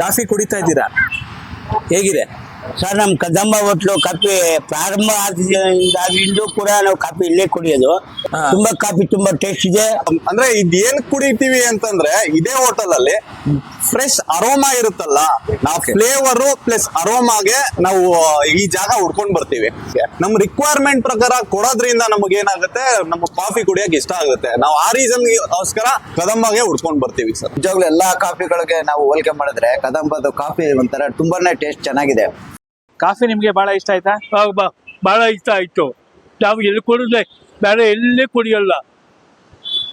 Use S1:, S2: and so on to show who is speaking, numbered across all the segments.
S1: Coffee ಕುಡಿತಾ ಇದ್ದೀರಾ? ಹೇಗಿದೆ?
S2: ಸರ್ ನಮ್ಮ ಕದಂಬ ಹೋಟ್ಲು ಕಾಫಿ ಪ್ರಾರಂಭ ಆದ್ರಿಂದ ಕೂಡ ನಾವು ಕಾಫಿ ಇಲ್ಲೇ ಕುಡಿಯೋದು. ತುಂಬಾ ಕಾಫಿ ತುಂಬಾ ಟೇಸ್ಟ್ ಇದೆ.
S3: ಅಂದ್ರೆ ಇದೇನ್ ಕುಡಿತೀವಿ ಅಂತಂದ್ರೆ ಇದೇ ಹೋಟೆಲ್ ಅಲ್ಲಿ ಫ್ರೆಶ್ ಅರೋಮಾ ಇರುತ್ತಲ್ಲ ನಾವು
S1: ಫ್ಲೇವರು
S3: ಫ್ಲೇವರ್ ಪ್ಲಸ್ ಅರೋಮಾಗೆ ನಾವು ಈ ಜಾಗ ಹುಡ್ಕೊಂಡ್ ಬರ್ತೀವಿ. ನಮ್ ರಿಕ್ವೈರ್ಮೆಂಟ್ ಪ್ರಕಾರ ಕೊಡೋದ್ರಿಂದ ನಮಗೆ ಏನಾಗುತ್ತೆ ನಮ್ಮ ಕಾಫಿ ಕುಡಿಯೋಕೆ ಇಷ್ಟ ಆಗುತ್ತೆ. ನಾವು ಆ ರೀಸನ್ ಗೋಸ್ಕರ ಕದಂಬಗೆ ಹುಡ್ಕೊಂಡ್ ಬರ್ತೀವಿ ಸರ್.
S4: ನಿಜವಾಗ್ಲೂ ಎಲ್ಲಾ ಕಾಫಿಗಳಿಗೆ ನಾವು ಹೋಲಿಕೆ ಮಾಡಿದ್ರೆ ಕದಂಬದ ಕಾಫಿ ಒಂಥರ ತುಂಬಾನೇ ಟೇಸ್ಟ್ ಚೆನ್ನಾಗಿದೆ.
S1: ಕಾಫಿ ನಿಮ್ಗೆ ಬಹಳ ಇಷ್ಟ ಆಯ್ತಾ?
S5: ಬಹಳ ಇಷ್ಟ ಆಯ್ತು. ನಾವು ಎಲ್ಲಿ ಕುಡಿದ್ರೆ ಬೇರೆ ಎಲ್ಲಿ ಕುಡಿಯಲ್ಲ.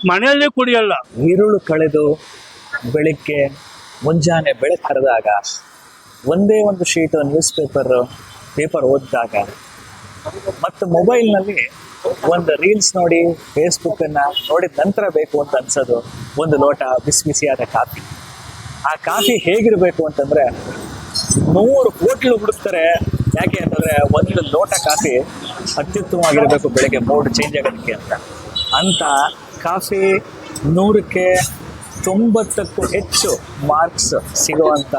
S5: ಮನೆಯಲ್ಲಿ ಕುಡಿಯಲ್ಲ.
S1: ಈರುಳು ಕಳೆದು ಬೆಳಿಗ್ಗೆ ಮುಂಜಾನೆ ಬೆಳೆ ಕರೆದಾಗ ಒಂದೇ ಒಂದು ಶೀಟು ನ್ಯೂಸ್ ಪೇಪರ್ ಪೇಪರ್ ಓದಿದಾಗ ಮತ್ತು ಮೊಬೈಲ್ನಲ್ಲಿ ಒಂದು ರೀಲ್ಸ್ ನೋಡಿ ಫೇಸ್ಬುಕ್ಕನ್ನು ನೋಡಿದ ನಂತರ ಬೇಕು ಅಂತ ಅನ್ಸೋದು ಒಂದು ಲೋಟ ಬಿಸಿ ಬಿಸಿಯಾದ ಕಾಫಿ. ಆ ಕಾಫಿ ಹೇಗಿರಬೇಕು ಅಂತಂದ್ರೆ ನೂರು ಹೋಟ್ಲು ಹುಡುಕ್ತಾರೆ. ಯಾಕೆ ಅಂತಂದ್ರೆ ಒಂದು ಲೋಟ ಕಾಫಿ ಅತ್ಯುತ್ತಮವಾಗಿರಬೇಕು ಬೆಳಗ್ಗೆ ಮೂಡ್ ಚೇಂಜ್ ಆಗೋದಕ್ಕೆ ಅಂತ. ಅಂತ ಕಾಫಿ ನೂರಕ್ಕೆ ತೊಂಬತ್ತಕ್ಕೂ ಹೆಚ್ಚು ಮಾರ್ಕ್ಸ್ ಸಿಗುವಂತ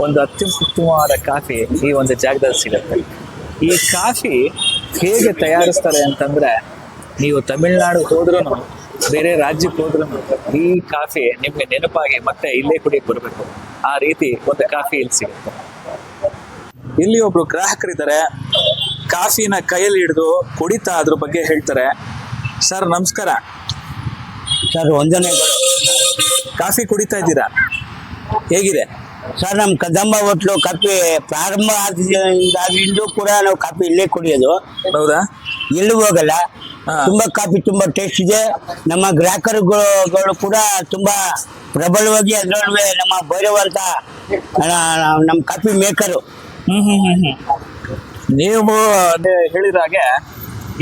S1: ಒಂದು ಅತ್ಯುತ್ತಮವಾದ ಕಾಫಿ ಈ ಒಂದು ಜಾಗದಲ್ಲಿ ಸಿಗುತ್ತೆ. ಈ ಕಾಫಿ ಹೇಗೆ ತಯಾರಿಸ್ತಾರೆ ಅಂತಂದ್ರೆ, ನೀವು ತಮಿಳ್ನಾಡು ಹೋದ್ರೂ ಬೇರೆ ರಾಜ್ಯಕ್ಕೆ ಹೋದ್ರೆ ಈ ಕಾಫಿ ನಿಮ್ಗೆ ನೆನಪಾಗಿ ಮತ್ತೆ ಇಲ್ಲೇ ಕುಡಿಯಕ್ಕೆ ಬರಬೇಕು. ಆ ರೀತಿ ಒಂದು ಕಾಫಿ ಇಲ್ಲಿ ಸಿಗುತ್ತೆ. ಇಲ್ಲಿ ಒಬ್ರು ಗ್ರಾಹಕರಿದ್ದಾರೆ. ಕಾಫಿನ ಕೈಯಲ್ಲಿ ಹಿಡಿದು ಕುಡಿತಾ ಅದ್ರ ಬಗ್ಗೆ ಹೇಳ್ತಾರೆ. ಸರ್ ನಮಸ್ಕಾರ.
S2: ಸರ್ ಒಂದನೇ
S1: ಕಾಫಿ ಕುಡಿತಾ ಇದ್ದೀರಾ? ಹೇಗಿದೆ?
S2: ಸರ್ ನಮ್ಮ ಕದಂಬ ಹೋಟ್ಲು ಕಾಫಿ ಪ್ರಾರಂಭ ಆದ್ರಿಂದ ಕೂಡ ನಾವು ಕಾಫಿ ಇಲ್ಲೇ ಕುಡಿಯೋದು.
S1: ಹೌದಾ?
S2: ಎಲ್ಲೂ ಹೋಗಲ್ಲ. ತುಂಬಾ ಕಾಫಿ ತುಂಬಾ ಟೇಸ್ಟ್ ಇದೆ. ನಮ್ಮ ಗ್ರಾಹಕರುಗಳು ಕೂಡ ತುಂಬಾ ಪ್ರಬಲವಾಗಿ ಅದರೊಳಗೆ ನಮ್ಮ ಭೈರವ ಅಂತ ನಮ್ಮ ಕಾಫಿ ಮೇಕರು.
S1: ಹ್ಮ್ ಹ್ಮ್ ಹ್ಮ್ ಹ್ಮ್. ನೀವು ಅದೇ ಹೇಳಿದ ಹಾಗೆ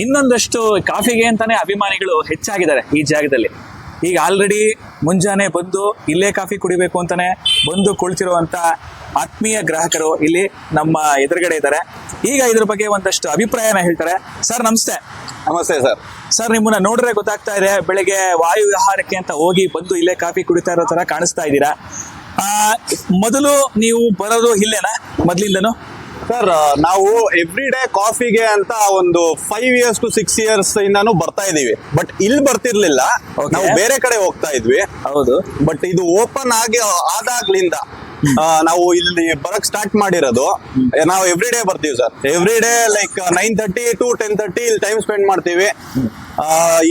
S1: ಇನ್ನೊಂದಷ್ಟು ಕಾಫಿಗೆ ಅಂತಾನೆ ಅಭಿಮಾನಿಗಳು ಹೆಚ್ಚಾಗಿದ್ದಾರೆ ಈ ಜಾಗದಲ್ಲಿ. ಈಗ ಆಲ್ರೆಡಿ ಮುಂಜಾನೆ ಬಂದು ಇಲ್ಲೇ ಕಾಫಿ ಕುಡಿಬೇಕು ಅಂತಾನೆ ಬಂದು ಕುಳಿತಿರುವಂತ ಆತ್ಮೀಯ ಗ್ರಾಹಕರು ಇಲ್ಲಿ ನಮ್ಮ ಎದುರುಗಡೆ ಇದ್ದಾರೆ. ಈಗ ಇದ್ರ ಬಗ್ಗೆ ಒಂದಷ್ಟು ಅಭಿಪ್ರಾಯನ ಹೇಳ್ತಾರೆ. ಸರ್ ನಮಸ್ತೆ.
S3: ನಮಸ್ತೆ ಸರ್
S1: ಸರ್ ನಿಮ್ಮನ್ನ ನೋಡ್ರೆ ಗೊತ್ತಾಗ್ತಾ ಇದೆ ಬೆಳಿಗ್ಗೆ ವಾಯು ವಿಹಾರಕ್ಕೆ ಅಂತ ಹೋಗಿ ಬಂದು ಇಲ್ಲೇ ಕಾಫಿ ಕುಡಿತಾ ಇರೋ ತರ ಕಾಣಿಸ್ತಾ ಇದ್ದೀರಾ? ಆ, ಮೊದಲು ನೀವು ಬರೋದು ಇಲ್ಲೇನಾ? ಮೊದ್ಲಿಂದನು?
S3: ಸರ್ ನಾವು ಎವ್ರಿ ಡೇ ಕಾಫಿಗೆ ಅಂತ ಒಂದು five years to six years ಇಂದಾನು ಬರ್ತಾ ಇದೀವಿ ಬಟ್ ಇಲ್ಲಿ ಬರ್ತಿರ್ಲಿಲ್ಲ. ನಾವು ಬೇರೆ ಕಡೆ ಹೋಗ್ತಾ ಇದ್ವಿ.
S1: ಹೌದು.
S3: ಬಟ್ ಇದು ಓಪನ್ ಆಗಿ ಆದಾಗ್ಲಿಂದ ನಾವು ಇಲ್ಲಿ ಬರಕ್ ಸ್ಟಾರ್ಟ್ ಮಾಡಿರೋದು. ನಾವು ಎವ್ರಿ ಡೇ ಬರ್ತೀವಿ sir every day like nine thirty to ten thirty ಇಲ್ಲಿ ಟೈಮ್ ಸ್ಪೆಂಡ್ ಮಾಡ್ತೀವಿ.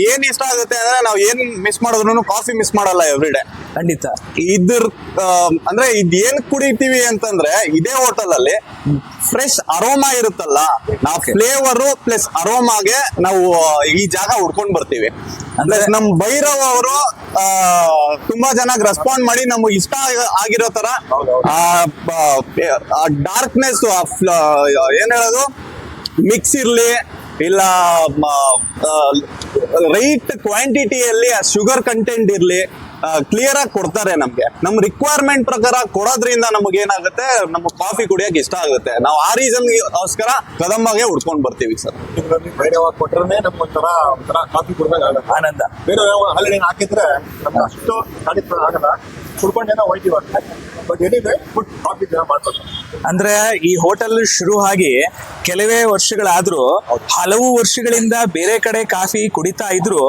S3: ಏನ್ ಇಷ್ಟ ಆಗುತ್ತೆ ಅಂದ್ರೆ ನಾವು ಏನ್ ಮಿಸ್ ಮಾಡಿದ್ರು ಕಾಫಿ ಮಿಸ್ ಮಾಡಲ್ಲ ಎವ್ರಿ ಡೇ
S1: ಖಂಡಿತ.
S3: ಇದ್ರ ಆ, ಅಂದ್ರೆ ಇದ್ ಏನ್ ಕುಡಿತೀವಿ ಅಂತಂದ್ರೆ ಇದೇ ಹೋಟೆಲ್ ಅಲ್ಲಿ ಫ್ರೆಶ್ ಅರೋಮಾ ಇರುತ್ತಲ್ಲ ನಾವು ಫ್ಲೇವರ್ ಪ್ಲಸ್ ಅರೋಮಾಗೆ ನಾವು ಈ ಜಾಗ ಹುಡ್ಕೊಂಡ್ ಬರ್ತೀವಿ. ಅಂದ್ರೆ ನಮ್ ಭೈರವ್ ಅವರು ತುಂಬಾ ಚೆನ್ನಾಗಿ ರೆಸ್ಪಾಂಡ್ ಮಾಡಿ ನಮ್ಗೆ ಇಷ್ಟ ಆಗ- ಆಗಿರೋ ತರ ಡಾರ್ಕ್ನೆಸ್ ಏನ್ ಹೇಳೋದು? ಮಿಕ್ಸ್ ಇರ್ಲಿ ಇಲ್ಲ ರೈಟ್ ಕ್ವಾಂಟಿಟಿಯಲ್ಲಿ ಆ ಶುಗರ್ ಕಂಟೆಂಟ್ ಇರಲಿ ಕ್ಲಿಯರ್ ಆಗಿ ಕೊಡ್ತಾರೆ ನಮಗೆ. ನಮ್ಮ ರಿಕ್ವೈರ್ಮೆಂಟ್ ಪ್ರಕಾರ ಕೊಡೋದ್ರಿಂದ ನಮಗೆ ಏನಾಗುತ್ತೆ ನಮ್ಮ ಕಾಫಿ ಕುಡಿಯೋಕೆ ಇಷ್ಟ ಆಗುತ್ತೆ. ನಾವು ಆ ರೀಸನ್ ಗೋಸ್ಕರ ಕದಂಬಗೆ ಉಡ್ಕೊಂಡು ಬರ್ತೀವಿ ಸರ್.
S6: ಕೊಟ್ಟರೆ ನಮ್ಗೆ ಒಂಥರ ಒಂಥರ ಕಾಫಿ ಕುಡಿದಾಗ
S1: ಆನಂದ.
S6: ಬೇರೆ ಹಾಲಿನ ಹಾಕಿದ್ರೆ ನಮ್ಗೆ ಅಷ್ಟು ಆಗಲ್ಲ. ಕುಡ್ಕೊಂಡೇನೋ ಹೋಯ್ತೀವಿ ಬಟ್ ಎನಿವೆ ಫುಡ್ ಕಾಫಿ ಜನ
S1: ಅಂದ್ರೆ ಈ ಹೋಟೆಲ್ ಶುರು ಆಗಿ ಕೆಲವೇ ವರ್ಷಗಳಾದ್ರೂ ಹಲವು ವರ್ಷಗಳಿಂದ ಬೇರೆ ಕಡೆ ಕಾಫಿ ಕುಡಿತಾ ಇದ್ರು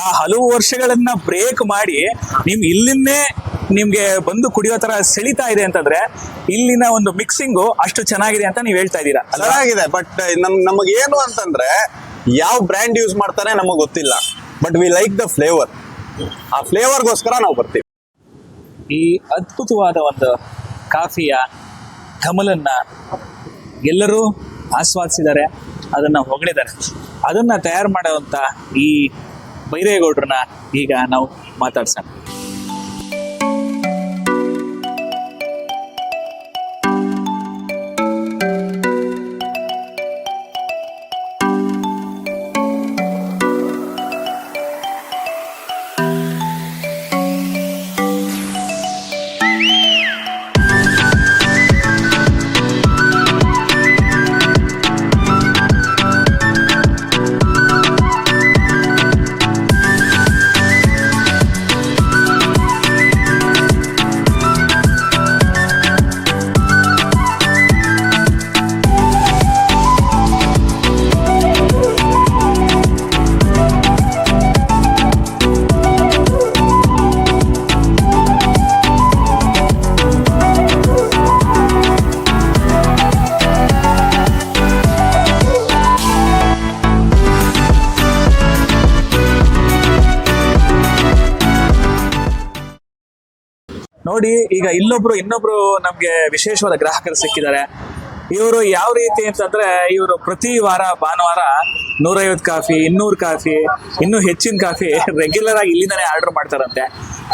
S1: ಆ ಹಲವು ವರ್ಷಗಳನ್ನ ಬ್ರೇಕ್ ಮಾಡಿ ನಿಮ್ ಇಲ್ಲಿಂದೇ ನಿಮ್ಗೆ ಬಂದು ಕುಡಿಯೋ ತರ ಸೆಳಿತಾ ಇದೆ ಅಂತಂದ್ರೆ ಇಲ್ಲಿನ ಒಂದು ಮಿಕ್ಸಿಂಗು ಅಷ್ಟು ಚೆನ್ನಾಗಿದೆ ಅಂತ ನೀವ್ ಹೇಳ್ತಾ ಇದ್ದೀರಾ?
S3: ಚೆನ್ನಾಗಿದೆ ಬಟ್ ನಮ್ ನಮಗೆ ಏನು ಅಂತಂದ್ರೆ ಯಾವ ಬ್ರ್ಯಾಂಡ್ ಯೂಸ್ ಮಾಡ್ತಾರೆ ನಮಗೆ ಗೊತ್ತಿಲ್ಲ but we like the flavour ಆ ಫ್ಲೇವರ್ಗೋಸ್ಕರ ನಾವು ಬರ್ತೀವಿ.
S1: ಈ ಅದ್ಭುತವಾದ ಒಂದು ಕಾಫಿಯ ಕಮಲನ್ನ ಎಲ್ಲರೂ ಆಸ್ವಾದಿಸಿದ್ದಾರೆ, ಅದನ್ನ ಹೊಗಳಿದ್ದಾರೆ. ಅದನ್ನ ತಯಾರು ಮಾಡುವಂತ ಈ ಬೈರೇಗೌಡ್ರನ್ನ ಈಗ ನಾವು ಮಾತಾಡ್ಸೋಣ. ನೋಡಿ, ಈಗ ಇಲ್ಲೊಬ್ರು ಇನ್ನೊಬ್ರು ನಮ್ಗೆ ವಿಶೇಷವಾದ ಗ್ರಾಹಕರು ಸಿಕ್ಕಿದ್ದಾರೆ. ಇವರು ಯಾವ ರೀತಿ ಅಂತಂದ್ರೆ, ಇವರು ಪ್ರತಿ ವಾರ, ಭಾನುವಾರ ನೂರೈವತ್ತು ಕಾಫಿ, ಇನ್ನೂರು ಕಾಫಿ, ಇನ್ನೂ ಹೆಚ್ಚಿನ ಕಾಫಿ ರೆಗ್ಯುಲರ್ ಆಗಿ ಇಲ್ಲಿಂದಾನೆ ಆರ್ಡರ್ ಮಾಡ್ತಾರಂತೆ.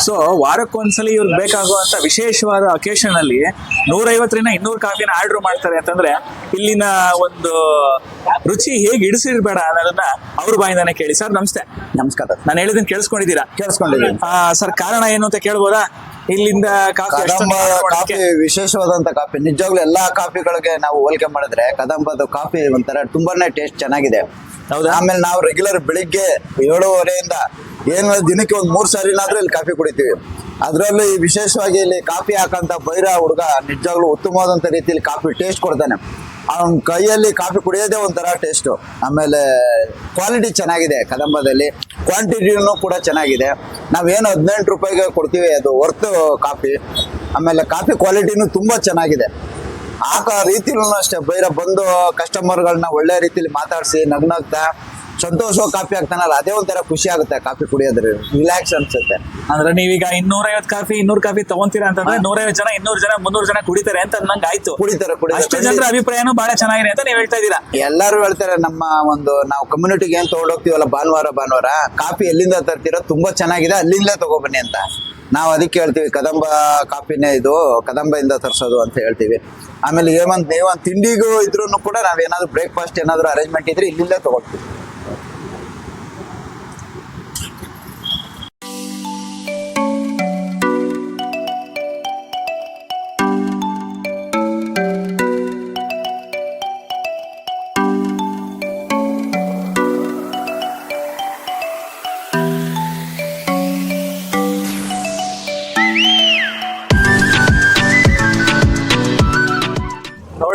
S1: ಸೊ ವಾರಕ್ಕೊಂದ್ಸಲಿ ಇವ್ರಿಗೆ ಬೇಕಾಗುವಂತ ವಿಶೇಷವಾದ ಅಕೇಶನ್ ಅಲ್ಲಿ ನೂರೈವತ್ತರಿಂದ ಇನ್ನೂರು ಕಾಫಿನ ಆರ್ಡರ್ ಮಾಡ್ತಾರೆ ಅಂತಂದ್ರೆ, ಇಲ್ಲಿನ ಒಂದು ರುಚಿ ಹೇಗೆ ಇಡಿಸಿರ್ಬೇಡ ಅನ್ನೋದನ್ನ ಅವ್ರ ಬಾಯಿಂದಾನೆ ಕೇಳಿ. ಸರ್ ನಮಸ್ತೆ.
S4: ನಮಸ್ಕಾರ.
S1: ನಾನು ಹೇಳಿದ್ನ ಕೇಳಿಸ್ಕೊಂಡಿದ್ದೀರಾ?
S4: ಕೇಳಿಸ್ಕೊಂಡಿದ್ದೀನಿ.
S1: ಆ, ಸರ್ ಕಾರಣ ಏನು ಅಂತ ಕೇಳ್ಬೋದಾ? ಇಲ್ಲಿಂದ ಕಾಫಿ
S4: ಕದಂಬ ಕಾಫಿ ವಿಶೇಷವಾದಂತ ಕಾಫಿ. ನಿಜವಾಗ್ಲೂ ಎಲ್ಲಾ ಕಾಫಿಗಳಿಗೆ ನಾವು ಹೋಲಿಕೆ ಮಾಡಿದ್ರೆ ಕದಂಬದ ಕಾಫಿ ಒಂಥರ ತುಂಬಾನೇ ಟೇಸ್ಟ್ ಚೆನ್ನಾಗಿದೆ.
S1: ಹೌದಾ?
S4: ಆಮೇಲೆ ನಾವು ರೆಗ್ಯುಲರ್ ಬೆಳಿಗ್ಗೆ ಏಳುವರೆಯಿಂದ ಏನು ದಿನಕ್ಕೆ ಒಂದ್ ಮೂರ್ ಸಾರಿನಾದ್ರೂ ಇಲ್ಲಿ ಕಾಫಿ ಕುಡಿತೀವಿ. ಅದರಲ್ಲೂ ವಿಶೇಷವಾಗಿ ಇಲ್ಲಿ ಕಾಫಿ ಹಾಕಂತ ಬೈರ ಹುಡುಗ ನಿಜವಾಗ್ಲೂ ಉತ್ತಮವಾದಂತ ರೀತಿಯಲ್ಲಿ ಕಾಫಿ ಟೇಸ್ಟ್ ಕೊಡ್ತಾನೆ. ಅವನ ಕೈಯಲ್ಲಿ ಕಾಫಿ ಕುಡಿಯೋದೇ ಒಂಥರ ಟೇಸ್ಟು ಆಮೇಲೆ ಕ್ವಾಲಿಟಿ ಚೆನ್ನಾಗಿದೆ ಕದಂಬದಲ್ಲಿ. ಕ್ವಾಂಟಿಟಿನೂ ಕೂಡ ಚೆನ್ನಾಗಿದೆ. ನಾವೇನು ಹದಿನೆಂಟು ರೂಪಾಯಿಗೆ ಕೊಡ್ತೀವಿ, ಅದು ವರ್ತ್ ಕಾಫಿ. ಆಮೇಲೆ ಕಾಫಿ ಕ್ವಾಲಿಟಿನೂ ತುಂಬ ಚೆನ್ನಾಗಿದೆ. ಆ ರೀತಿಲೂ ಅಷ್ಟೇ, ಬೈರ ಬಂದು ಕಸ್ಟಮರ್ಗಳನ್ನ ಒಳ್ಳೆ ರೀತಿಲಿ ಮಾತಾಡಿಸಿ, ನಗ್ನಗ್ತಾ ಸಂತೋಷವಾಗಿ ಕಾಫಿ ಹಾಕ್ತಾನಲ್ಲ ಅದೇ ಒಂಥರ ಖುಷಿ ಆಗುತ್ತೆ ಕಾಫಿ ಕುಡಿಯೋದ್ರೆ ರಿಲ್ಯಾಕ್ಸ್ ಅನ್ಸುತ್ತೆ.
S1: ಅಂದ್ರೆ ನೀವೀಗ ಇನ್ನೂರೈವತ್ತು ಕಾಫಿ ಇನ್ನೂರು ಕಾಫಿ ತಗೊಂತೀರಾ ಅಂತಂದ್ರೆ ನೂರೈವತ್ತು ಜನ ಇನ್ನೂರು ಜನ ಮುನ್ನೂರು ಜನ ಕುಡಿತಾರೆ ಅಂತ ನಂಗೆ ಆಯ್ತು.
S4: ಕುಡಿತಾರೆ
S1: ಅಷ್ಟು ಜನರ ಅಭಿಪ್ರಾಯನೂ ಬಹಳ ಚೆನ್ನಾಗಿದೆ ಅಂತ ನೀವು ಹೇಳ್ತಾ ಇದ್ದೀರಾ?
S4: ಎಲ್ಲರೂ ಹೇಳ್ತಾರೆ ನಮ್ಮ ಒಂದು ನಾವು ಕಮ್ಯುನಿಟಿಗೆ ಏನ್ ತಗೊಂಡೋಗ್ತೀವಲ್ಲ ಭಾನುವಾರ ಭಾನುವಾರ ಕಾಫಿ ಎಲ್ಲಿಂದ ತರ್ತೀರೋ ತುಂಬಾ ಚೆನ್ನಾಗಿದೆ ಅಲ್ಲಿಂದಲೇ ತಗೊಬನ್ನಿ ಅಂತ. ನಾವು ಅದಕ್ಕೆ ಹೇಳ್ತೀವಿ ಕದಂಬ ಕಾಫಿನೇ ಇದು ಕದಂಬದಿಂದ ತರಿಸೋದು ಅಂತ ಹೇಳ್ತೀವಿ. ಆಮೇಲೆ ಏಮಂತ ನೀವೊಂದು ತಿಂಡಿಗೂ ಇದ್ರೂ ಕೂಡ ನಾವೇನಾದ್ರು ಬ್ರೇಕ್ಫಾಸ್ಟ್ ಏನಾದ್ರು ಅರೇಂಜ್ಮೆಂಟ್ ಇದ್ರೆ ಇಲ್ಲಿಂದ ತಗೊಳ್ತೀವಿ.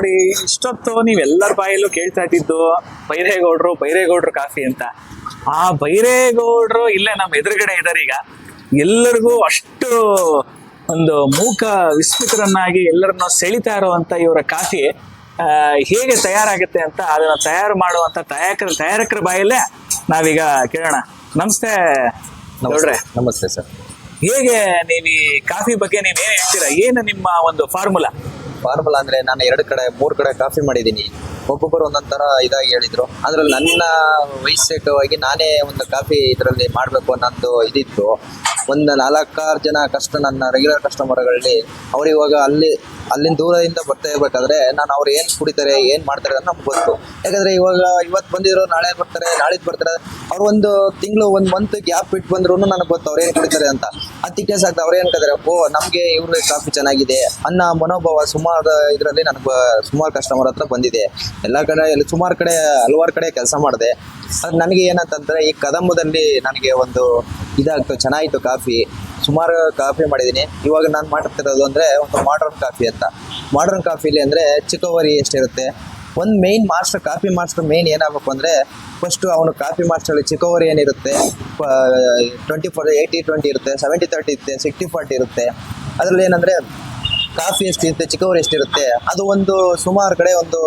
S1: ನೋಡಿ ಇಷ್ಟೊತ್ತು ನೀವೆಲ್ಲರ ಬಾಯಲ್ಲೂ ಕೇಳ್ತಾ ಇದ್ದಿದ್ದು ಬೈರೇಗೌಡ್ರು ಬೈರೇಗೌಡ್ರು ಕಾಫಿ ಅಂತ. ಆ ಬೈರೇಗೌಡ್ರು ಇಲ್ಲೇ ನಮ್ಮ ಎದುರುಗಡೆ ಇದ್ದಾರೆ ಈಗ. ಎಲ್ಲರಿಗೂ ಅಷ್ಟು ಒಂದು ಮೂಕ ವಿಸ್ಮಿತರನ್ನಾಗಿ ಎಲ್ಲರನ್ನ ಸೆಳಿತಾ ಇರುವಂತ ಇವರ ಕಾಫಿ ಹೇಗೆ ತಯಾರಾಗುತ್ತೆ ಅಂತ ಅದನ್ನ ತಯಾರು ಮಾಡುವಂತ ತಯಾರಕರ ತಯಾರಕರ ಬಾಯಲ್ಲೇ ನಾವೀಗ ಕೇಳೋಣ. ನಮಸ್ತೆ ನೋಡ್ರೆ
S7: ನಮಸ್ತೆ ಸರ್.
S1: ಹೇಗೆ ನೀವು ಈ ಕಾಫಿ ಬಗ್ಗೆ ನೀವೇನು ಏನ್ ಹೇಳ್ತೀರಾ? ಏನು ನಿಮ್ಮ ಒಂದು ಫಾರ್ಮುಲಾ?
S7: ಫಾರ್ಮುಲಾ ಅಂದ್ರೆ ನಾನು ಎರಡು ಕಡೆ ಮೂರು ಕಡೆ ಕಾಫಿ ಮಾಡಿದ್ದೀನಿ. ಒಬ್ಬೊಬ್ಬರು ಒಂದೊಂದ್ ತರ ಇದಾಗಿ ಹೇಳಿದ್ರು. ಅದ್ರಲ್ಲಿ ನನ್ನ ವೈಯಕ್ತಿಕವಾಗಿ ನಾನೇ ಒಂದು ಕಾಫಿ ಇದರಲ್ಲಿ ಮಾಡಬೇಕು ಅನ್ನೋದು ಇದಿತ್ತು. ಒಂದು ನಾಲ್ಕಾರು ಜನ ಕಷ್ಟ ನನ್ನ ರೆಗ್ಯುಲರ್ ಕಸ್ಟಮರ್ಗಳಲ್ಲಿ ಅವ್ರು ಇವಾಗ ಅಲ್ಲಿ ಅಲ್ಲಿಂದ ದೂರದಿಂದ ಬರ್ತಾ ಇರ್ಬೇಕಾದ್ರೆ ನಾನು ಅವ್ರು ಏನು ಕುಡಿತಾರೆ, ಏನು ಮಾಡ್ತಾರೆ ಅಂತ ನಮ್ಗೆ ಗೊತ್ತು. ಯಾಕಂದ್ರೆ ಇವಾಗ ಇವತ್ತು ಬಂದಿರೋ, ನಾಳೆ ಬರ್ತಾರೆ ನಾಳಿದ್ದು ಬರ್ತಾರೆ, ಅವ್ರು ಒಂದು ತಿಂಗಳು, ಒಂದು ಮಂತ್ ಗ್ಯಾಪ್ ಬಿಟ್ಟು ಬಂದ್ರು ನನಗೆ ಗೊತ್ತು ಅವ್ರು ಏನು ಕುಡಿತಾರೆ ಅಂತ. ಅದಕ್ಕೆ ಸಾಕು ಅವ್ರು ಏನ್ ಓ, ನಮಗೆ ಇವ್ರಿಗೆ ಕಾಫಿ ಚೆನ್ನಾಗಿದೆ ಅನ್ನೋ ಮನೋಭಾವ ಸುಮಾರು ಇದರಲ್ಲಿ ನನಗೆ ಸುಮಾರು ಕಸ್ಟಮರ್ ಹತ್ರ ಬಂದಿದೆ. ಎಲ್ಲ ಕಡೆ, ಎಲ್ಲ ಸುಮಾರು ಕಡೆ, ಹಲವಾರು ಕಡೆ ಕೆಲಸ ಮಾಡಿದೆ. ಅದು ನನಗೆ ಏನಂತಂದ್ರೆ, ಈ ಕದಂಬದಲ್ಲಿ ನನಗೆ ಒಂದು ಇದಾಗ್ತು ಚೆನ್ನಾಗಿತ್ತು ಕಾಫಿ. ಸುಮಾರು ಕಾಫಿ ಮಾಡಿದ್ದೀನಿ ಇವಾಗ ನಾನು ಮಾಡ್ತಿರೋದು ಅಂದರೆ, ಒಂದು ಮಾಡ್ರನ್ ಕಾಫಿ ಅಂತ. ಮಾಡ್ರನ್ ಕಾಫಿಲಿ ಅಂದರೆ, ಚಿಕ್ಕವರಿ ಎಷ್ಟಿರುತ್ತೆ? ಒಂದು main master coffee master main ಏನಾಗಬೇಕು ಅಂದರೆ ಫಸ್ಟು ಅವನು ಕಾಫಿ ಮಾಸ್ಟರ್ ಚಿಕ್ಕವರಿ ಏನಿರುತ್ತೆ ಟ್ವೆಂಟಿ ಫೋರ್ ಏಯ್ಟಿ ಟ್ವೆಂಟಿ ಇರುತ್ತೆ ಸೆವೆಂಟಿ ತರ್ಟಿ ಇರುತ್ತೆ ಸಿಕ್ಸ್ಟಿ ಫಾರ್ಟಿ ಇರುತ್ತೆ. ಅದರಲ್ಲಿ ಏನಂದರೆ, ಕಾಫಿ ಎಷ್ಟಿರುತ್ತೆ, ಚಿಕ್ಕವರಿ ಎಷ್ಟಿರುತ್ತೆ, ಅದು ಒಂದು ಸುಮಾರು ಕಡೆ ಒಂದು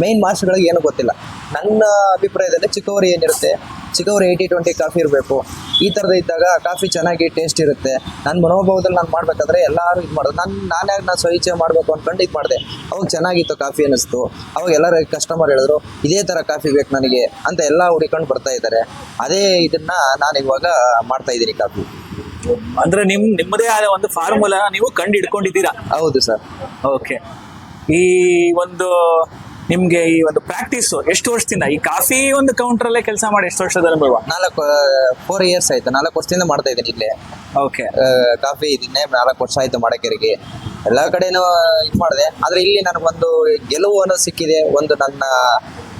S7: ಮೈನ್ ಮಾಸ್ಟರ್ಗಳಿಗೆ ಏನೂ ಗೊತ್ತಿಲ್ಲ. ನನ್ನ ಅಭಿಪ್ರಾಯದಲ್ಲಿ ಚಿಕ್ಕವರಿ ಏನಿರುತ್ತೆ ಚಿಕ್ಕವರು ಏಯ್ಟಿ ಟ್ವೆಂಟಿ ಕಾಫಿ ಇರಬೇಕು. ಈ ಥರದ ಇದ್ದಾಗ ಕಾಫಿ ಚೆನ್ನಾಗಿ ಟೇಸ್ಟ್ ಇರುತ್ತೆ. ನನ್ನ ಮನೋಭಾವದಲ್ಲಿ ನಾನು ಮಾಡಬೇಕಾದ್ರೆ ಎಲ್ಲರೂ ಇದು ಮಾಡೋದು. ನಾನು ನಾನೇ ನಾನು ಸ್ವಇಚ್ಛೆ ಮಾಡಬೇಕು ಅಂದ್ಕೊಂಡು ಇದು ಮಾಡಿದೆ. ಅವಾಗ ಚೆನ್ನಾಗಿತ್ತು ಕಾಫಿ ಅನ್ನಿಸ್ತು. ಅವಾಗ ಎಲ್ಲರ ಕಸ್ಟಮರ್ ಹೇಳಿದ್ರು ಇದೇ ಥರ ಕಾಫಿ ಬೇಕು ನನಗೆ ಅಂತ ಎಲ್ಲ ಹುಡಿಕೊಂಡು ಬರ್ತಾ ಇದ್ದಾರೆ ಅದೇ ಇದನ್ನು ನಾನು ಇವಾಗ ಮಾಡ್ತಾ ಇದ್ದೀನಿ ಕಾಫಿ.
S1: ಅಂದ್ರೆ ನಿಮ್ ನಿಮ್ಮದೇ ಆದ ಒಂದು ಫಾರ್ಮುಲಾ ನೀವು ಕಂಡು ಹಿಡ್ಕೊಂಡಿದ್ದೀರಾ?
S7: ಹೌದು ಸರ್.
S1: ಓಕೆ ಈ ಒಂದು ನಿಮ್ಗೆ ಈ ಒಂದು ಪ್ರಾಕ್ಟೀಸ್ ಎಷ್ಟು ವರ್ಷದಿಂದ? ಈ ಕಾಫಿ ಒಂದು ಕೌಂಟರ್ ಅಲ್ಲೇ ಕೆಲಸ ಮಾಡಿ ಎಷ್ಟು ವರ್ಷದ ಅನುಭವ?
S7: ನಾಲ್ಕು ಫೋರ್ ಇಯರ್ಸ್ ಆಯ್ತು. ನಾಲ್ಕು ವರ್ಷದಿಂದ ಮಾಡ್ತಾ ಇದ್ದೀನಿ ಇಲ್ಲೇ.
S1: ಓಕೆ
S7: ಕಾಫಿ ಇದನ್ನೇ ನಾಲ್ಕು ವರ್ಷ ಆಯ್ತು ಮಡಕೇರಿಗೆ ಎಲ್ಲ ಕಡೆನೂ ಇದು ಮಾಡಿದೆ. ಆದ್ರೆ ಇಲ್ಲಿ ನನಗೊಂದು ಗೆಲುವು ಅನ್ನೋದು ಸಿಕ್ಕಿದೆ. ಒಂದು ನನ್ನ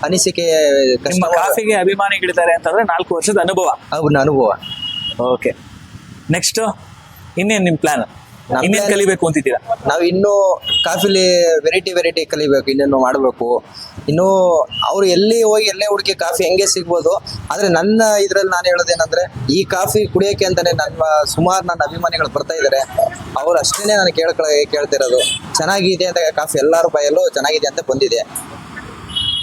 S7: ಅನಿಸಿಕೆ
S1: ನಿಮ್ಮ
S7: customer-
S1: ಕಾಫಿಗೆ ಅಭಿಮಾನಿಗಳಿದ್ದಾರೆ ಅಂತಂದ್ರೆ ನಾಲ್ಕು ವರ್ಷದ ಅನುಭವ.
S7: ಅನುಭವ.
S1: ಓಕೆ ನೆಕ್ಸ್ಟ್ ಇನ್ನೇನು ನಿಮ್ಮ ಪ್ಲಾನ್ ಇನ್ನೇನ್ ಕಲಿಬೇಕು ಅಂತಿದ್ದೀರಾ?
S7: ನಾವು ಇನ್ನೂ ಕಾಫಿಲಿ ವೆರೈಟಿ ವೆರೈಟಿ ಕಲಿಬೇಕು ಇನ್ನೇನು ಮಾಡಬೇಕು. ಇನ್ನು ಅವ್ರು ಎಲ್ಲಿ ಹೋಗಿ ಎಲ್ಲೇ ಹುಡುಕಿ ಕಾಫಿ ಹೆಂಗೆ ಸಿಗ್ಬೋದು ಆದ್ರೆ ನನ್ನ ಇದ್ರಲ್ಲಿ ನಾನು ಹೇಳೋದೇನಂದ್ರೆ ಈ ಕಾಫಿ ಕುಡಿಯೋಕೆ ಅಂತಾನೆ ನನ್ನ ಸುಮಾರು ನನ್ನ ಅಭಿಮಾನಿಗಳು ಬರ್ತಾ ಇದ್ದಾರೆ ಅವ್ರು ಅಷ್ಟೇನೆ ನಾನು ಕೇಳ್ಕೊಳ ಕೇಳ್ತಿರೋದು. ಚೆನ್ನಾಗಿದೆ ಅಂತ ಕಾಫಿ ಎಲ್ಲರ ಬಾಯಲ್ಲೂ ಚೆನ್ನಾಗಿದೆ ಅಂತ ಬಂದಿದೆ.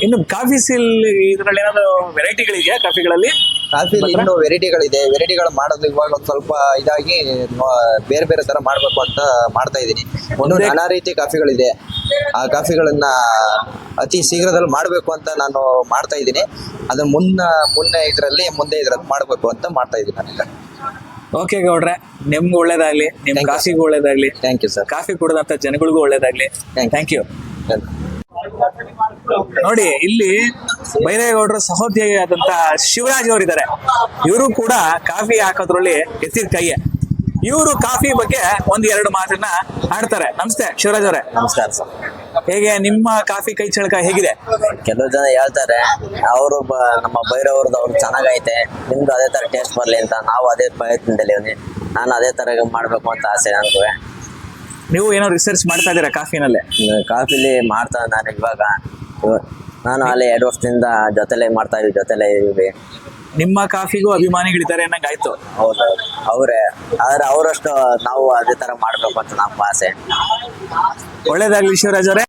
S1: ಇನ್ನು ಕಾಫಿ ಸಿಲ್ ಇದರಲ್ಲಿ ಏನಾದ್ರು ವೆರೈಟಿಗಳಿದೆಯಾ ಕಾಫಿಗಳಲ್ಲಿ
S7: ಕಾಫಿ ಇನ್ನೂ ವೆರೈಟಿಗಳಿದೆ. ವೆರೈಟಿಗಳು ಮಾಡೋದು ಇವಾಗ ಒಂದು ಸ್ವಲ್ಪ ಇದಾಗಿ ಬೇರೆ ಬೇರೆ ತರ ಮಾಡ್ಬೇಕು ಅಂತ ಮಾಡ್ತಾ ಇದ್ದೀನಿ. ಒಂದು ನಾನಾ ರೀತಿ ಕಾಫಿಗಳಿದೆ ಆ ಕಾಫಿಗಳನ್ನ ಅತಿ ಶೀಘ್ರದಲ್ಲಿ ಮಾಡಬೇಕು ಅಂತ ನಾನು ಮಾಡ್ತಾ ಇದ್ದೀನಿ. ಅದನ್ನ ಮುನ್ನ ಮುನ್ನೆ ಇದರಲ್ಲಿ ಮುಂದೆ ಇದ್ರಲ್ಲಿ ಮಾಡಬೇಕು ಅಂತ ಮಾಡ್ತಾ ಇದ್ದೀನಿ ನಾನೀಗ.
S1: ಓಕೆ ಗೌಡ್ರೆ ನಿಮ್ಗೆ ಒಳ್ಳೇದಾಗ್ಲಿ ನಿಮ್ ಕಾಫಿಗೂ ಒಳ್ಳೇದಾಗ್ಲಿ.
S7: ಥ್ಯಾಂಕ್ ಯು ಸರ್
S1: ಕಾಫಿ ಕುಡಿದಂತ ಜನಗಳಿಗೂ ಒಳ್ಳೇದಾಗ್ಲಿ. ಥ್ಯಾಂಕ್ ಯು ನೋಡಿ ಇಲ್ಲಿ ಬೈರೇಗೌಡರ ಆದಂತಹ ಶಿವರಾಜ್ ಅವರಿದ್ದಾರೆ. ಇವರು ಕೂಡ ಕಾಫಿ ಹಾಕೋದ್ರಲ್ಲಿ ಎತ್ತಿದ ಕೈಯೇ. ಇವರು ಕಾಫಿ ಬಗ್ಗೆ ಒಂದ್ ಎರಡು ಮಾತನ್ನ ಆಡ್ತಾರೆ. ನಮಸ್ತೆ ಶಿವರಾಜ್ ಅವರೇ.
S8: ನಮಸ್ಕಾರ ಸರ್.
S1: ಹೇಗೆ ನಿಮ್ಮ ಕಾಫಿ ಕೈ ಚಳಕ ಹೇಗಿದೆ?
S8: ಕೆಲವು ಜನ ಹೇಳ್ತಾರೆ ಅವರು ನಮ್ಮ ಬೈರವ್ರದ್ದು ಅವ್ರು ಚೆನ್ನಾಗೈತೆ ನಿಮ್ದು ಅದೇ ತರ ಟೇಸ್ಟ್ ಬರ್ಲಿ ಅಂತ. ನಾವು ಅದೇ ಪ್ರಯತ್ನದಲ್ಲಿ ನಾನು ಅದೇ ತರ ಮಾಡ್ಬೇಕು ಅಂತ ಆಸೆ ನನಗೆ
S1: ನೀವು ಏನೋ ರಿಸರ್ಚ್ ಮಾಡ್ತಾ ಇದ್ದೀರಾ ಕಾಫಿನಲ್ಲೇ?
S8: ಕಾಫಿಲಿ ಮಾಡ್ತಾ ನಾನು ಇವಾಗ. ನಾನು ಅಲ್ಲಿ ಎರಡು ವರ್ಷದಿಂದ ಜೊತೆಲೆ ಮಾಡ್ತಾ ಇದ್ದೀವಿ ಜೊತೆಲೆ ಇದೀವಿ.
S1: ನಿಮ್ಮ ಕಾಫಿಗೂ ಅಭಿಮಾನಿಗಳಿದ್ದಾರೆ ಅನ್ನಂಗೆ ಆಯ್ತು
S8: ಹೌದು ಅವರೇ. ಆದ್ರೆ ಅವರಷ್ಟು ನಾವು ಅದೇ ತರ ಮಾಡ್ಬೇಕು ಅಂತ ನಮ್ಮ ಆಸೆ.
S1: ಒಳ್ಳೇದಾಗ್ಲಿ ಶಿವರಾಜ್ ಅವರೇ.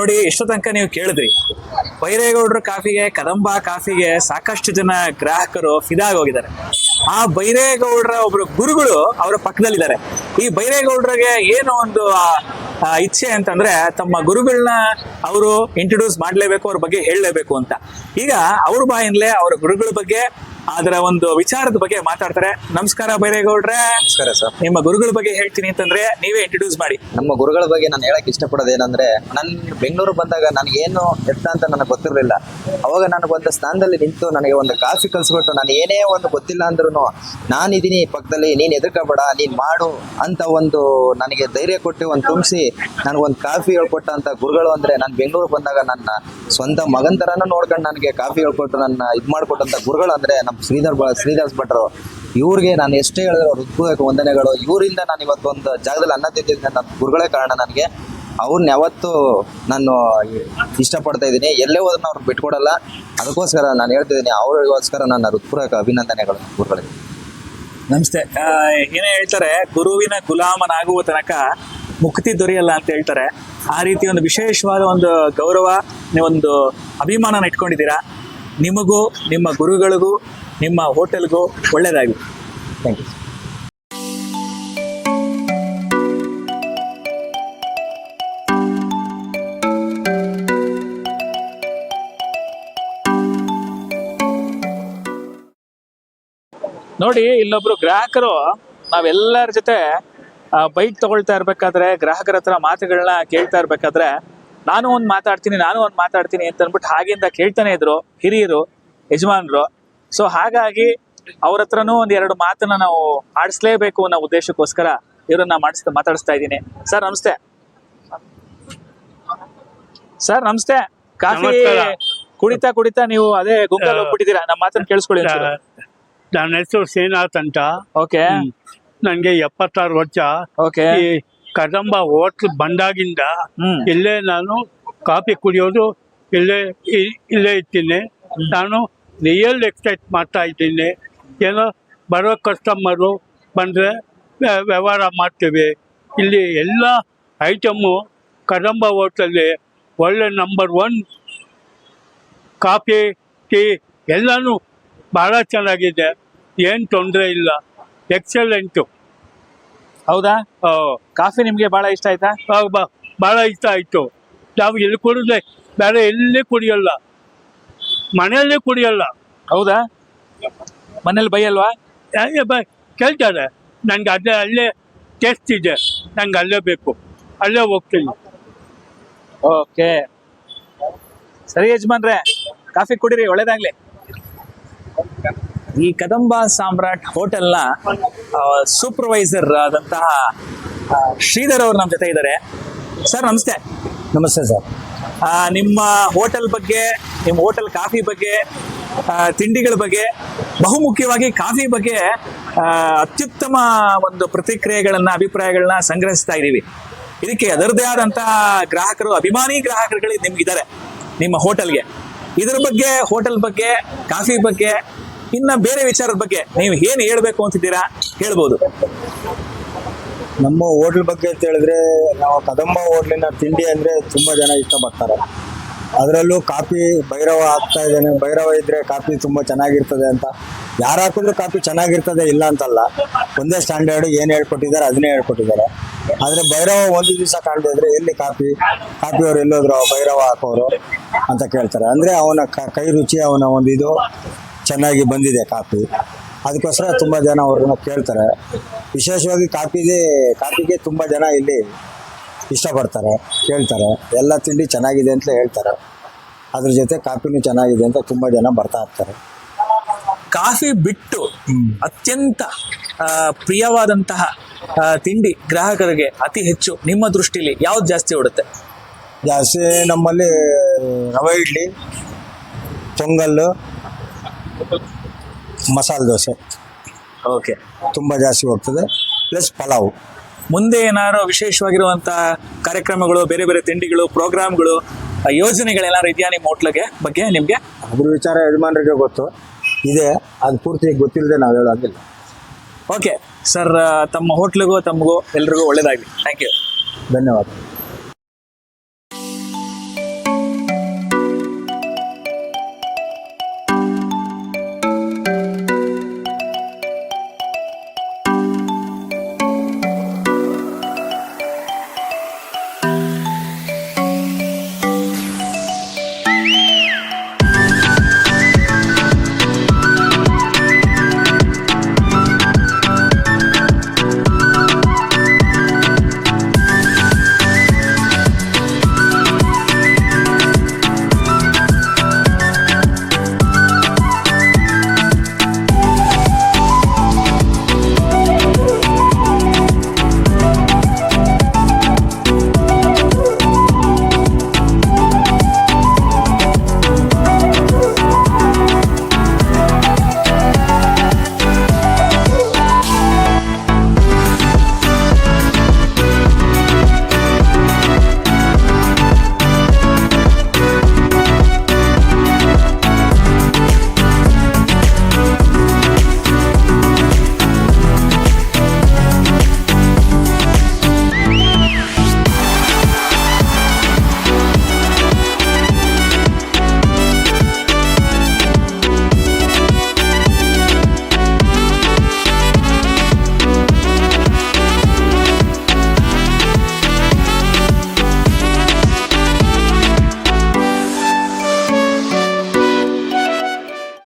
S1: ನೋಡಿ, ಇಷ್ಟು ತನಕ ನೀವು ಕೇಳಿದ್ರಿ. ಬೈರೇಗೌಡರ ಕಾಫಿಗೆ, ಕದಂಬ ಕಾಫಿಗೆ ಸಾಕಷ್ಟು ಜನ ಗ್ರಾಹಕರು ಫಿದಾಗಿ ಹೋಗಿದ್ದಾರೆ ಆ ಬೈರೇಗೌಡರ ಒಬ್ರು ಗುರುಗಳು ಅವರ ಪಕ್ಕದಲ್ಲಿದ್ದಾರೆ. ಈ ಬೈರೇಗೌಡರಿಗೆ ಏನು ಒಂದು ಇಚ್ಛೆ ಅಂತಂದ್ರೆ ತಮ್ಮ ಗುರುಗಳನ್ನ ಅವರು ಇಂಟ್ರೊಡ್ಯೂಸ್ ಮಾಡ್ಲೇಬೇಕು, ಅವ್ರ ಬಗ್ಗೆ ಹೇಳಲೇಬೇಕು ಅಂತ. ಈಗ ಅವ್ರ ಬಾಯಿಂದಲೇ ಅವರ ಗುರುಗಳ ಬಗ್ಗೆ ಅದರ ಒಂದು ವಿಚಾರದ ಬಗ್ಗೆ ಮಾತಾಡ್ತಾರೆ. ನಮಸ್ಕಾರ ಬೈರೇಗೌಡ್ರೆ.
S7: ನಮಸ್ಕಾರ ಸರ್.
S1: ನಿಮ್ಮ ಗುರುಗಳ ಬಗ್ಗೆ ಹೇಳ್ತೀನಿ ಅಂತಂದ್ರೆ ನೀವೇ ಇಂಟ್ರೊಡ್ಯೂಸ್ ಮಾಡಿ.
S7: ನಮ್ಮ ಗುರುಗಳ ಬಗ್ಗೆ ನಾನು ಹೇಳಕ್ ಇಷ್ಟಪಡೋದು ಏನಂದ್ರೆ ನಾನು ಬೆಂಗಳೂರು ಬಂದಾಗ ನನಗೆ ಏನು ಎತ್ತ ಅಂತ ನನಗೆ ಗೊತ್ತಿರಲಿಲ್ಲ. ಅವಾಗ ನನಗೆ ಒಂದು ಸ್ಥಾನದಲ್ಲಿ ನಿಂತು ನನಗೆ ಒಂದು ಕಾಫಿ ಕಲ್ಸ್ಬಿಟ್ಟು ನಾನು ಏನೇ ಒಂದು ಗೊತ್ತಿಲ್ಲ ಅಂದ್ರೂ ನಾನಿದ್ದೀನಿ ಪಕ್ಕದಲ್ಲಿ ನೀನು ಎದುರ್ಕೋಬೇಡ ನೀನು ಮಾಡು ಅಂತ ಒಂದು ನನಗೆ ಧೈರ್ಯ ಕೊಟ್ಟು ಒಂದು ತುಂಬಿಸಿ ನನಗೊಂದು ಕಾಫಿ ಹೇಳ್ಕೊಟ್ಟ ಅಂತ ಗುರುಗಳು ಅಂದ್ರೆ ನಾನು ಬೆಂಗಳೂರು ಬಂದಾಗ ನನ್ನ ಸ್ವಂತ ಮಗನ್ ತರನ ನೋಡ್ಕೊಂಡು ನನಗೆ ಕಾಫಿ ಹೇಳ್ಕೊಟ್ಟು ನನ್ನ ಇದು ಮಾಡ್ಕೊಟ್ಟಂತ ಗುರುಗಳು ಅಂದ್ರೆ ನಮ್ಮ ಶ್ರೀಧರ್ ಬ ಭಟ್ರು ಇವ್ರಿಗೆ ನಾನು ಎಷ್ಟೇ ಹೇಳಿದ್ರು ಹೃತ್ಪೂರ್ವಕ ವಂದನೆಗಳು. ಇವರಿಂದ ನಾನು ಇವತ್ತೊಂದು ಜಾಗದಲ್ಲಿ ಅನ್ನ ನನ್ನ ಗುರುಗಳೇ ಕಾರಣ ನನಗೆ. ಅವ್ರನ್ನ ಯಾವತ್ತೂ ನಾನು ಇಷ್ಟಪಡ್ತಾ ಇದ್ದೀನಿ. ಎಲ್ಲೇ ಹೋದ್ರೂ ಅವ್ರು ಬಿಟ್ಕೊಡಲ್ಲ. ಅದಕ್ಕೋಸ್ಕರ ನಾನು ಹೇಳ್ತಿದ್ದೀನಿ ಅವ್ರಿಗೋಸ್ಕರ ನನ್ನ ಹೃತ್ಪೂರ್ವಕ ಅಭಿನಂದನೆಗಳು ಗುರುಗಳಿಗೆ
S1: ನಮಸ್ತೆ. ಏನೇ ಹೇಳ್ತಾರೆ, ಗುರುವಿನ ಗುಲಾಮನಾಗುವ ತನಕ ಮುಕ್ತಿ ದೊರೆಯಲ್ಲ ಅಂತ ಹೇಳ್ತಾರೆ. ಆ ರೀತಿ ಒಂದು ವಿಶೇಷವಾದ ಒಂದು ಗೌರವ ನೀವೊಂದು ಅಭಿಮಾನನ ಇಟ್ಕೊಂಡಿದ್ದೀರಾ? ನಿಮಗೂ, ನಿಮ್ಮ ಗುರುಗಳಿಗೂ ನಿಮ್ಮ ಹೋಟೆಲ್ಗೂ ಒಳ್ಳೆಯದಾಗಿ ಥ್ಯಾಂಕ್ ಯು ನೋಡಿ, ಇಲ್ಲೊಬ್ರು ಗ್ರಾಹಕರು, ನಾವೆಲ್ಲರ ಜೊತೆ ಬೈಕ್ ತಗೊಳ್ತಾ ಇರ್ಬೇಕಾದ್ರೆ, ಗ್ರಾಹಕರ ಹತ್ರ ಮಾತುಗಳನ್ನ ಕೇಳ್ತಾ ಇರ್ಬೇಕಾದ್ರೆ, ನಾನು ಒಂದ್ ಮಾತಾಡ್ತೀನಿ, ನಾನು ಒಂದ್ ಮಾತಾಡ್ತೀನಿ ಅಂತ ಅಂದ್ಬಿಟ್ಟು ಹಾಗೆಯಿಂದ ಕೇಳ್ತಾನೆ ಇದ್ರು ಹಿರಿಯರು, ಯಜಮಾನ್ರು. ಸೊ ಹಾಗಾಗಿ ಅವ್ರ ಹತ್ರನೂ ಒಂದ್ ಎರಡು ಮಾತನ್ನ ನಾವು ಆಡಿಸ್ಲೇಬೇಕು ಅನ್ನೋ ಉದ್ದೇಶಕ್ಕೋಸ್ಕರ ಇವರನ್ನ ಮಾಡಿಸ್ತಾ ಮಾತಾಡಿಸ್ತಾ ಇದ್ದೀನಿ. ಸರ್ ನಮಸ್ತೆ. ಸರ್ ನಮಸ್ತೆ. ಕಾಫಿ ಕುಡಿತಾ ಕುಡಿತಾ ನೀವು ಅದೇ ಗುಂಪಲ್ಲಿ ಹೋಗ್ಬಿಟ್ಟಿದ್ದೀರಾ? ನಮ್ಮ ಮಾತನ್ನ ಕೇಳಿಸ್ಕೊಳ್ಳಿ
S5: ನನ್ನ ಹೆಸರು ಶ್ರೀನಾಥ್ ಅಂತ.
S1: ಓಕೆ
S5: ನನಗೆ ಎಪ್ಪತ್ತಾರು ವರ್ಷ.
S1: ಓಕೆ
S5: ಈ ಕದಂಬ ಹೋಟ್ಲ್ ಬಂದಾಗಿಂದ
S1: ಹ್ಮ್.
S5: ಇಲ್ಲೇ ನಾನು ಕಾಫಿ ಕುಡಿಯೋದು ಇಲ್ಲೇ ಇ- ಇಲ್ಲೇ ಇರ್ತೀನಿ. ನಾನು ರಿಯಲ್ ಎಕ್ಸೈಟ್ ಮಾಡ್ತಾ ಇದ್ದೀನಿ. ಏನೋ ಬರೋ ಕಸ್ಟಮರು ಬಂದರೆ ವ್ಯವಹಾರ ಮಾಡ್ತೀವಿ. ಇಲ್ಲಿ ಎಲ್ಲ ಐಟಮು ಕದಂಬ ಹೋಟಲ್ಲಿ ಒಳ್ಳೆ ನಂಬರ್ ಒನ್ ಕಾಫಿ ಟೀ ಎಲ್ಲನೂ ಭಾಳ ಚೆನ್ನಾಗಿದೆ. ಏನು ತೊಂದರೆ ಇಲ್ಲ. ಎಕ್ಸಲೆಂಟು
S1: ಹೌದಾ? ಕಾಫಿ ನಿಮಗೆ ಭಾಳ ಇಷ್ಟ ಆಯ್ತಾ?
S5: ಭಾಳ ಇಷ್ಟ ಆಯಿತು. ನಾವು ಎಲ್ಲಿ ಕುಡಿದ್ರೆ ಬೇರೆ ಎಲ್ಲಿ ಕುಡಿಯಲ್ಲ. ಮನೆಯಲ್ಲೇ ಕುಡಿಯಲ್ಲ.
S1: ಹೌದಾ? ಮನೇಲಿ ಬೈಯಲ್ವಾ?
S5: ಯಾಕೆ ಬ ಕೇಳ್ತಾರೆ. ನಂಗೆ ಅದೇ ಅಲ್ಲೇ ಟೇಸ್ಟ್ ಇದೆ. ನಂಗೆ ಅಲ್ಲೇ ಬೇಕು. ಅಲ್ಲೇ ಹೋಗ್ತೀನಿ.
S1: ಓಕೆ. ಸರಿ ಯಜಮಾನ್ರೆ ಕಾಫಿ ಕುಡಿರಿ ಒಳ್ಳೇದಾಗ್ಲಿ. ಈ ಕದಂಬ ಸಾಮ್ರಾಟ್ ಹೋಟೆಲ್ನ ಸೂಪರ್ವೈಸರ್ ಆದಂತಹ ಶ್ರೀಧರ್ ಅವರು ನಮ್ಮ ಜೊತೆ ಇದ್ದಾರೆ. ಸರ್ ನಮಸ್ತೆ.
S2: ನಮಸ್ತೆ ಸರ್.
S1: ನಿಮ್ಮ ಹೋಟೆಲ್ ಬಗ್ಗೆ, ನಿಮ್ಮ ಹೋಟೆಲ್ ಕಾಫಿ ಬಗ್ಗೆ ತಿಂಡಿಗಳ ಬಗ್ಗೆ, ಬಹುಮುಖ್ಯವಾಗಿ ಕಾಫಿ ಬಗ್ಗೆ ಅತ್ಯುತ್ತಮ ಒಂದು ಪ್ರತಿಕ್ರಿಯೆಗಳನ್ನ, ಅಭಿಪ್ರಾಯಗಳನ್ನ ಸಂಗ್ರಹಿಸ್ತಾ ಇದ್ದೀವಿ. ಇದಕ್ಕೆ ಅದರದೇ ಆದಂತಹ ಗ್ರಾಹಕರು, ಅಭಿಮಾನಿ ಗ್ರಾಹಕರುಗಳು ನಿಮ್ಗಿದ್ದಾರೆ ನಿಮ್ಮ ಹೋಟೆಲ್ಗೆ. ಇದ್ರ ಬಗ್ಗೆ, ಹೋಟೆಲ್ ಬಗ್ಗೆ, ಕಾಫಿ ಬಗ್ಗೆ, ಇನ್ನ ಬೇರೆ ವಿಚಾರದ ಬಗ್ಗೆ ನೀವು ಏನು ಹೇಳ್ಬೇಕು ಅಂತಿದ್ದೀರಾ, ಹೇಳ್ಬೋದು.
S9: ನಮ್ಮ ಹೋಟ್ಲ್ ಬಗ್ಗೆ ಅಂತ ಹೇಳಿದ್ರೆ, ನಾವು ಕದಂಬ ಹೋಟ್ಲಿನ ತಿಂಡಿ ಅಂದ್ರೆ ತುಂಬಾ ಜನ ಇಷ್ಟಪಡ್ತಾರೆ. ಅದರಲ್ಲೂ ಕಾಫಿ ಭೈರವ ಆಗ್ತಾ ಇದ್ದಾನೆ ಭೈರವ ಇದ್ರೆ ಕಾಫಿ ತುಂಬಾ ಚೆನ್ನಾಗಿರ್ತದೆ ಅಂತ. ಯಾರು ಹಾಕಿದ್ರು ಕಾಫಿ ಚೆನ್ನಾಗಿರ್ತದೆ, ಇಲ್ಲ ಅಂತಲ್ಲ. ಒಂದೇ ಸ್ಟ್ಯಾಂಡರ್ಡ್ ಏನು ಹೇಳ್ಕೊಟ್ಟಿದ್ದಾರೆ, ಅದನ್ನೇ ಹೇಳ್ಕೊಟ್ಟಿದ್ದಾರೆ. ಆದ್ರೆ ಭೈರವ ಒಂದು ದಿವಸ ಇದ್ರೆ ಎಲ್ಲಿ ಕಾಫಿ ಕಾಫಿ ಅವ್ರು ಎಲ್ಲೋದ್ರು ಭೈರವ ಹಾಕೋರು ಅಂತ ಕೇಳ್ತಾರೆ. ಅಂದ್ರೆ ಅವನ ಕ- ಕೈ ರುಚಿ ಅವನ ಒಂದು ಇದು ಚೆನ್ನಾಗಿ ಬಂದಿದೆ ಕಾಫಿ. ಅದಕ್ಕೋಸ್ಕರ ತುಂಬ ಜನ ಅವ್ರನ್ನ ಕೇಳ್ತಾರೆ. ವಿಶೇಷವಾಗಿ ಕಾಫಿಗೆ ಕಾಫಿಗೆ ತುಂಬ ಜನ ಇಲ್ಲಿ ಇಷ್ಟಪಡ್ತಾರೆ ಕೇಳ್ತಾರೆ. ಎಲ್ಲ ತಿಂಡಿ ಚೆನ್ನಾಗಿದೆ ಅಂತ ಹೇಳ್ತಾರೆ. ಅದ್ರ ಜೊತೆ ಕಾಫಿನೂ ಚೆನ್ನಾಗಿದೆ ಅಂತ ತುಂಬ ಜನ ಬರ್ತಾ ಇರ್ತಾರೆ
S1: ಕಾಫಿ ಬಿಟ್ಟು ಅತ್ಯಂತ ಪ್ರಿಯವಾದಂತಹ ತಿಂಡಿ ಗ್ರಾಹಕರಿಗೆ ಅತಿ ಹೆಚ್ಚು ನಿಮ್ಮ ದೃಷ್ಟಿಲಿ ಯಾವ್ದು ಜಾಸ್ತಿ ಓಡುತ್ತೆ?
S9: ಜಾಸ್ತಿ ನಮ್ಮಲ್ಲಿ ರವೆ ಇಡ್ಲಿ ಪೊಂಗಲ್ಲು ಮಸಾಲೆ ದೋಸೆ.
S1: ಓಕೆ.
S9: ತುಂಬ ಜಾಸ್ತಿ ಹೋಗ್ತದೆ. ಪ್ಲಸ್ ಪಲಾವ್.
S1: ಮುಂದೆ ಏನಾದ್ರು ವಿಶೇಷವಾಗಿರುವಂತಹ ಕಾರ್ಯಕ್ರಮಗಳು ಬೇರೆ ಬೇರೆ ತಿಂಡಿಗಳು ಪ್ರೋಗ್ರಾಮ್ಗಳು ಯೋಜನೆಗಳೆಲ್ಲಾರು ಇದೆಯಾ ನಿಮ್ಮ ಹೋಟ್ಲಿಗೆ ಬಗ್ಗೆ ನಿಮಗೆ?
S9: ಅದ್ರ ವಿಚಾರ ಯಜಮಾನರಿಗೆ ಗೊತ್ತು. ಇದೆ. ಅದು ಪೂರ್ತಿ ಗೊತ್ತಿಲ್ಲದೆ ನಾವು ಹೇಳೋದಿಲ್ಲ.
S1: ಓಕೆ. ಸರ್ ತಮ್ಮ ಹೋಟ್ಲಿಗೂ ತಮಗೂ ಎಲ್ರಿಗೂ ಒಳ್ಳೇದಾಗಲಿ. ಥ್ಯಾಂಕ್ ಯು
S9: ಧನ್ಯವಾದ.